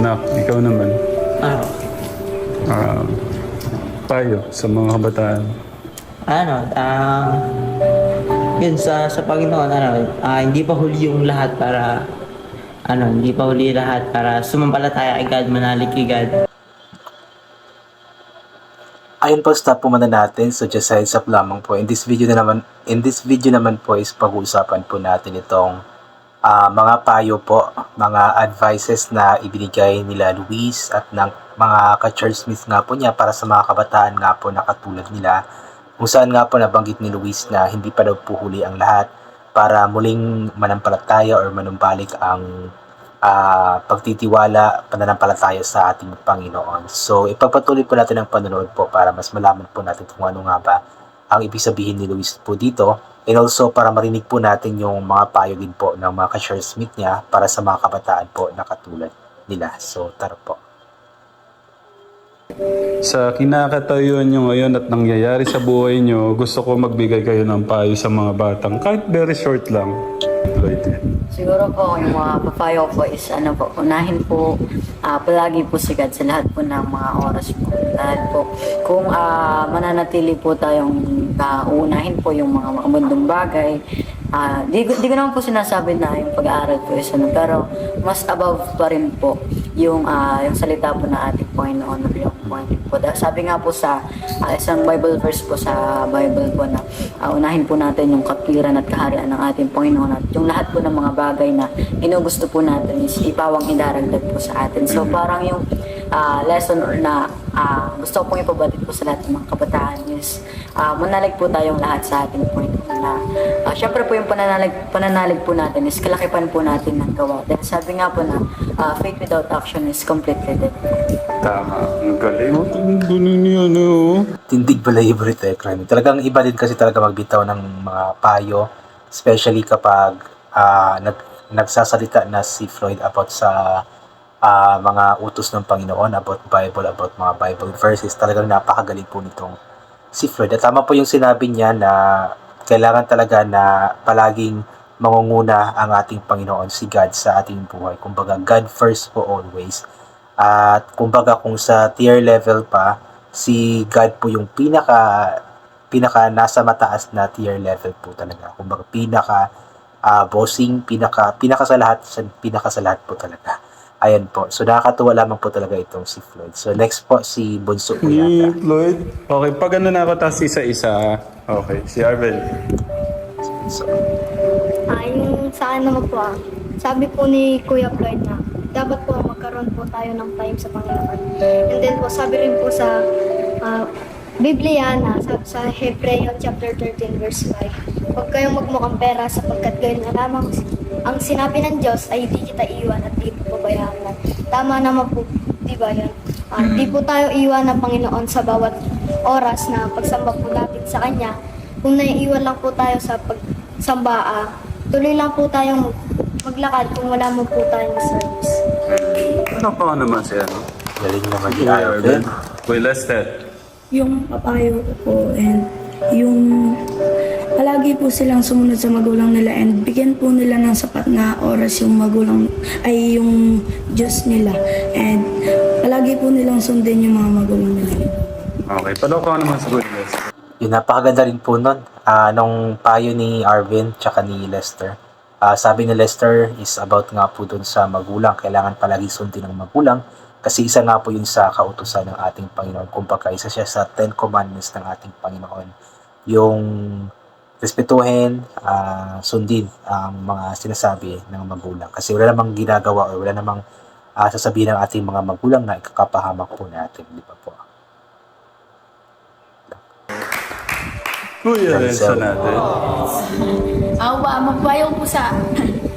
Nak, ikaw naman. Ano? Ah, payo sa mga kabataan. Ano? Ah... yun, sa, sa Panginoon, ano, ah, hindi pa huli yung lahat para... Ano, hindi pa huli lahat para sumampalataya kay God, manalig kay God. Ayun po, stop po muna natin. So, just heads up lamang po. In this video na naman, in this video naman po is pag-uusapan po natin itong ah, mga payo po, mga advices na ibinigay nila Luis at ng mga ka-churchmates nga po niya para sa mga kabataan nga po na katulad nila. Kung saan nga po nabanggit ni Luis na hindi pa daw po huli ang lahat para muling manampalataya or manumbalik ang ah, pagtitiwala, pananampalataya sa ating Panginoon. So, ipagpatuloy po natin ang panonood po para mas malaman po natin kung ano nga ba ang ibig sabihin ni Luis po dito. And also, para marinig po natin yung mga payo din po ng mga ka-share smith niya para sa mga kabataan po na katulad nila. So, tara po. Sa kinakatayuan nyo ngayon at nangyayari sa buhay nyo, gusto ko magbigay kayo ng payo sa mga batang, kahit very short lang. Lloyd. Siguro po, yung mga papayo ko is ano po, unahin po, ah, palagi po si God sa lahat po ng mga oras po. Dahil po, kung ah, mananatili po tayong ah, uunahin po yung mga makabundong bagay, ah, di, di ko naman po sinasabi na yung pag-aaral po is ano, pero mas above pa rin po yung ah, yung salita po na ating Panginoon or yung Panginoon po. Sabi nga po sa ah, isang Bible verse po sa Bible po na ah, unahin po natin yung katwiran at kaharian ng ating Panginoon at yung lahat po ng mga bagay na inugusto po natin is ipawang idaragdag po sa atin. So parang yung ah, lesson or na ah, gusto ko pong ipabatid po sa lahat ng mga kabataan is ah, manalig po tayong lahat sa ating Panginoon na ah, syempre po yung pananalig, pananalig po natin is kalakipan po natin ng gawa. Dahil sabi nga po na ah, faith without action is completely dead. Tama. Ang galing. Oh, ang galing niya, no? tindig balahibo rito eh, crime. Talagang iba din kasi talaga magbitaw ng mga payo, especially kapag ah, nag, nagsasalita na si Floyd about sa ah, mga utos ng Panginoon, about Bible, about mga Bible verses. Talagang napakagaling po nitong si Floyd. At tama po yung sinabi niya na kailangan talaga na palaging mangunguna ang ating Panginoon, si God sa ating buhay. Kumbaga, God first po always. At kumbaga kung sa tier level pa, si God po yung pinaka pinaka nasa mataas na tier level po talaga. Kumbaga pinaka ah, bossing, pinaka pinaka sa lahat, pinaka sa lahat po talaga. Ayan po. So nakakatuwa lamang po talaga itong si Floyd. So next po si Bunso po Ni yata. Lloyd. Okay, pag ano na ako, tas isa-isa. Okay, si Arvel. So, Ah, yung sa akin naman po ah, sabi po ni Kuya Floyd na dapat po magkaroon po tayo ng time sa Panginoon. And then po sabi rin po sa ah, Biblia na sa, sa Hebreo chapter 13 verse 5, huwag kayong magmukhang pera sapagkat gayon na lamang ang sinabi ng Diyos ay di kita iwan at di mo. Tama naman po, di ba yan? Ah, di po tayo iwan ng Panginoon sa bawat oras na pagsamba po natin sa Kanya. Kung naiiwan lang po tayo sa pagsamba, ah, tuloy lang po tayong maglakad kung wala mo po tayong service. Ano pa naman si ano? galing naman Si. Arvel. Kuya Lester. yung papayo ko po and yung palagi po silang sumunod sa magulang nila and bigyan po nila ng sapat na oras yung magulang ay yung Diyos nila and palagi po nilang sundin yung mga magulang nila. Okay, paano ka naman sa Lester? Yun, napakaganda rin po nun. Ah, nung payo ni Arvin tsaka ni Lester. Ah, sabi ni Lester is about nga po dun sa magulang. Kailangan palagi sundin ng magulang. Kasi isa nga po yun sa kautusan ng ating Panginoon. Kumbaga, isa siya sa Ten Commandments ng ating Panginoon. Yung respetuhin, ah, sundin ang mga sinasabi ng magulang. Kasi wala namang ginagawa or wala namang ah, sasabihin ng ating mga magulang na ikakapahamak po natin. Di ba po? Kuya Renzo natin. Ako ba, magpayo po sa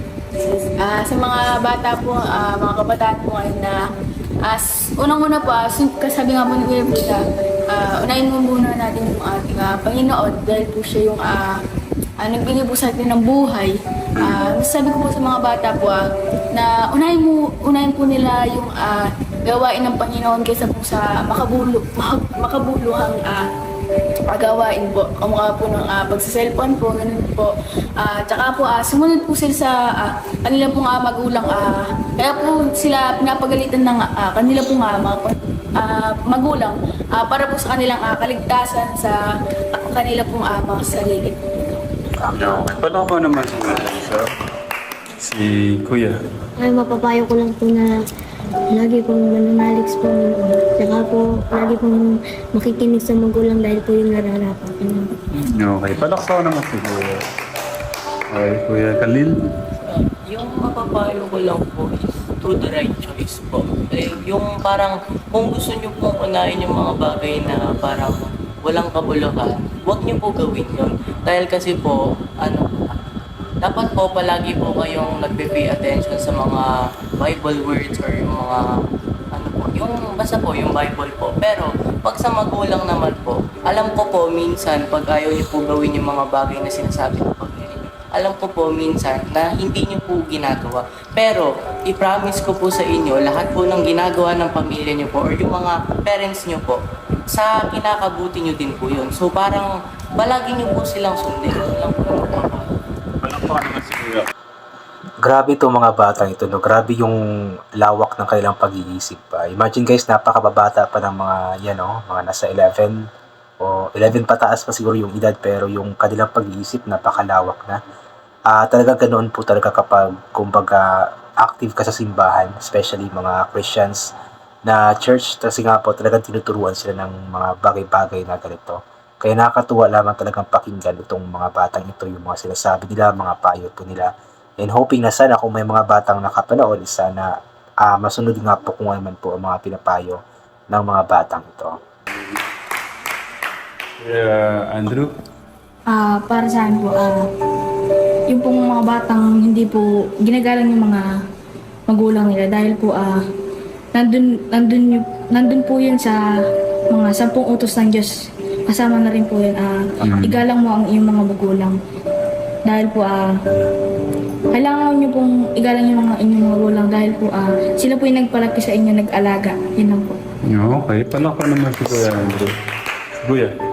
ah, sa mga bata po, ah, mga kabataan po na as unang-una po, as kasabi nga po ni Kuya Buda, ah, unahin mo muna natin yung ating ah, Panginoon dahil po siya yung ah, ah, nagbigay po sa atin ng buhay. Ah, sabi ko po sa mga bata po ah, na unahin mo unahin po nila yung ah, gawain ng Panginoon kaysa po sa makabulo mak- makabuluhang ah, pagawain po. Kamukha po ng uh, pagsa-cellphone po, ganun po. Ah, tsaka po, ah, sumunod po sila sa ah, kanila pong ah, magulang. ah, kaya po sila pinapagalitan ng ah, kanila pong ah, mga ah, magulang ah, para po sa kanilang ah, kaligtasan sa kanila pong ah, mga sarili. Okay. Pala ko naman si, si Kuya. Ay, mapapayo ko lang po na lagi pong mananalig Panginoon. Saka po, lagi pong makikinig sa magulang dahil po yung nararapat. Okay. Palaksaw naman si Kuya. Okay, Kuya Khalil. Yung mapapayo ko lang po is to the right choice po. Eh, yung parang kung gusto nyo pong unahin yung mga bagay na parang walang kabuluhan, huwag nyo po gawin yun. Dahil kasi po, ano, dapat po palagi po kayong nagpe-pay attention sa mga Bible words or yung mga ano po, yung basta po yung Bible po. Pero pag sa magulang naman po, alam ko po minsan pag ayaw niyo po gawin yung mga bagay na sinasabi ng Panginoon, alam ko po minsan na hindi niyo po ginagawa. Pero i-promise ko po sa inyo, lahat po ng ginagawa ng pamilya niyo po or yung mga parents niyo po, sa kinakabuti niyo din po yun. So parang palagi niyo po silang sundin. Lang po tama. Palakpakan naman si Kuya. Grabe itong mga batang ito, no? Grabe yung lawak ng kanilang pag-iisip pa. Imagine guys, napakababata pa ng mga, yan, no? Mga nasa 11 o 11 pataas pa siguro yung edad pero yung kanilang pag-iisip napakalawak na. Ah, talaga ganoon po talaga kapag kumbaga active ka sa simbahan, especially mga Christians na church kasi nga po talagang tinuturuan sila ng mga bagay-bagay na ganito. Kaya nakakatuwa lamang talagang pakinggan itong mga batang ito, yung mga sinasabi nila, mga payo po nila. And hoping na sana kung may mga batang nakapanood, sana ah, masunod nga po kung ano man po ang mga pinapayo ng mga batang ito. Kuya Andrew. Ah, para sa akin po, ah, yung pong mga batang hindi po ginagalang yung mga magulang nila dahil po ah, nandun, nandun, yung- nandun po yun sa mga sampung utos ng Diyos. Kasama na rin po yun, ah, igalang mo ang iyong mga magulang. Dahil po, ah, kailangan nyo pong igalang yung mga inyong mga magulang dahil po, ah, sila po yung nagpalaki sa inyo, nag-alaga. Yun lang po. Okay, palakpakan naman si Kuya Andrew. Kuya.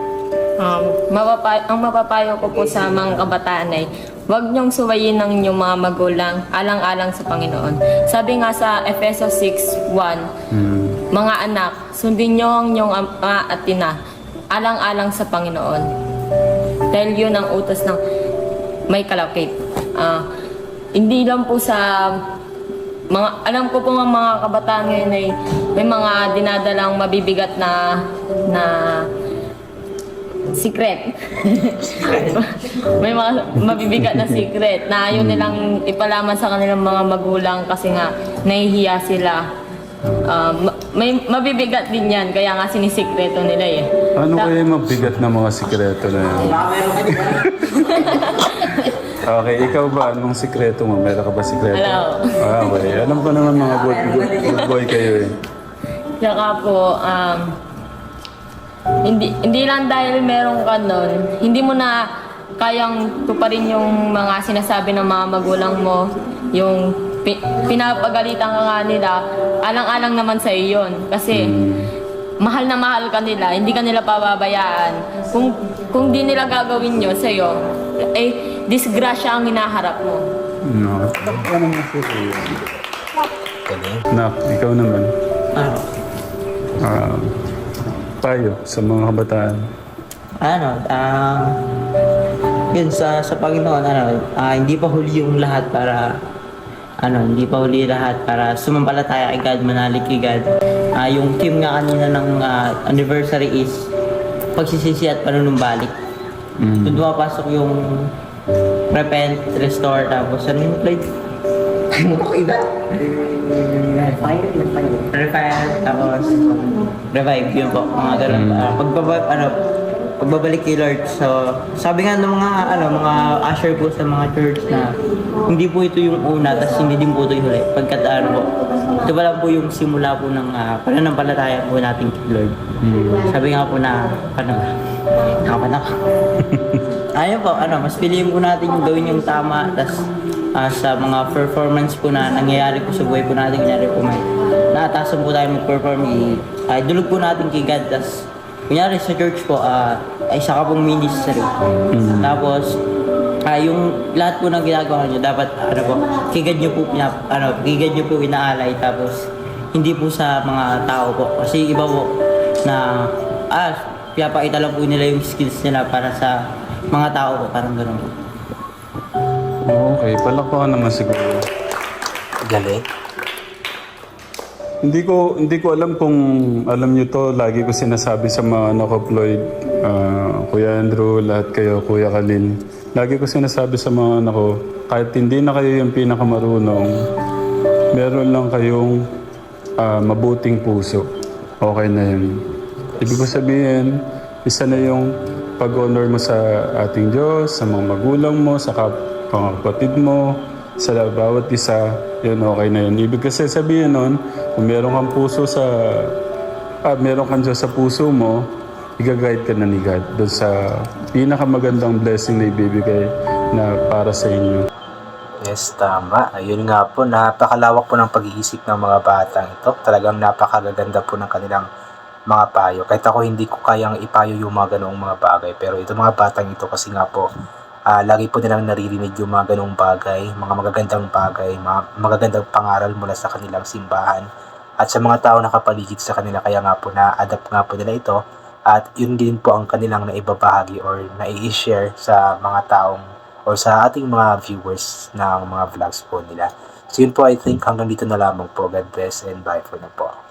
Um, mapapa- ang mapapayo ko po sa mga kabataan ay huwag niyong suwayin ng inyong mga magulang alang-alang sa Panginoon. Sabi nga sa Efeso 6.1, Hmm. mga anak, sundin niyo ang inyong ama at ina alang-alang sa Panginoon. Dahil yun ang utos ng may kalakip. Ah, hindi lang po sa mga alam ko po mga mga kabataan ngayon ay may mga dinadalang mabibigat na na secret. May mga mabibigat na secret na ayaw nilang ipalaman sa kanilang mga magulang kasi nga nahihiya sila. Ma- may mabibigat din yan kaya nga sinisikreto nila eh. Ano kaya yung mabigat na mga sikreto na yan? Okay, ikaw ba? Anong sikreto mo? Meron ka ba sikreto? Wala. Ah, okay. Alam ko naman mga good, good, good boy kayo eh. Tsaka po, um, hindi, hindi lang dahil meron ka nun, hindi mo na kayang tuparin yung mga sinasabi ng mga magulang mo, yung pi- pinapagalitan ka nga nila, alang-alang naman sa iyo yun. Kasi mahal na mahal ka nila, hindi ka nila pababayaan. Kung, kung di nila gagawin yun sa iyo, eh, disgrasya ang hinaharap mo. No, palakpakan naman si Kuya. Galing. Nak, ikaw naman. Ano? Ah, tayo sa mga kabataan. ano, ah, yun sa sa Panginoon, ano, ah, hindi pa huli yung lahat para ano, hindi pa huli lahat para sumampalataya kay God, manalig kay God. Ah, yung theme nga kanina ng ah, anniversary is pagsisisi at panunumbalik. Mm. Doon pumapasok yung repent, restore, tapos ano yung plate? Ano ko iba? Repent, tapos revive, yun po. Mga ganun. Mm. Ah, pagbaba, ano, pagbabalik kay Lord. So, sabi nga ng mga, ano, mga usher po sa mga church na hindi po ito yung una, tapos hindi din po ito yung huli. Pagkat ano po, ito pa lang po yung simula po ng uh, pananampalataya po natin kay Lord. Sabi nga po na, ano, ako na. Ayun po, ano, mas piliin po natin yung gawin yung tama, tas ah, sa mga performance po na nangyayari po sa buhay po natin, kunyari po may naatasan po tayo mag-perform, ay dulog po natin kay God, tas kunyari sa church po, ah, ay isa ka pong ministry. Tapos, ah, yung lahat po ng ginagawa nyo, dapat, ano po, kigad nyo po, pinap, ano, kigad nyo po inaalay. Tapos, hindi po sa mga tao po. Kasi iba po, na, ah, pinapakita lang po nila yung skills nila para sa mga tao po, parang gano'n po. Okay, palakpakan naman siguro. Galing. Hindi ko hindi ko alam kung alam niyo to, lagi ko sinasabi sa mga anak ko, Floyd, ah, Kuya Andrew, lahat kayo, Kuya Kalin. Lagi ko sinasabi sa mga anak ko, kahit hindi na kayo yung pinakamarunong, meron lang kayong ah, mabuting puso. Okay na yun. Ibig ko sabihin, isa na yung pag-honor mo sa ating Diyos, sa mga magulang mo, sa kapatid mo, sa bawat isa, yun okay na yun. Ibig kasi sabihin nun, kung meron kang puso sa, ah, meron kang Diyos sa puso mo, i-guide ka na ni God doon sa pinakamagandang blessing na ibibigay na para sa inyo. Yes, tama. Ayun nga po, napakalawak po ng pag-iisip ng mga batang ito. Talagang napakagaganda po ng kanilang mga payo. Kahit ako hindi ko kayang ipayo yung mga ganoong mga bagay. Pero ito mga batang ito kasi nga po, ah, lagi po nilang naririnig yung mga ganoong bagay, mga magagandang bagay, mga magagandang pangaral mula sa kanilang simbahan at sa mga tao na kapaligid sa kanila. Kaya nga po na-adapt nga po nila ito at yun din po ang kanilang naibabahagi or nai-share sa mga taong or sa ating mga viewers ng mga vlogs po nila. So yun po, I think hanggang dito na lamang po. God bless and bye for na po.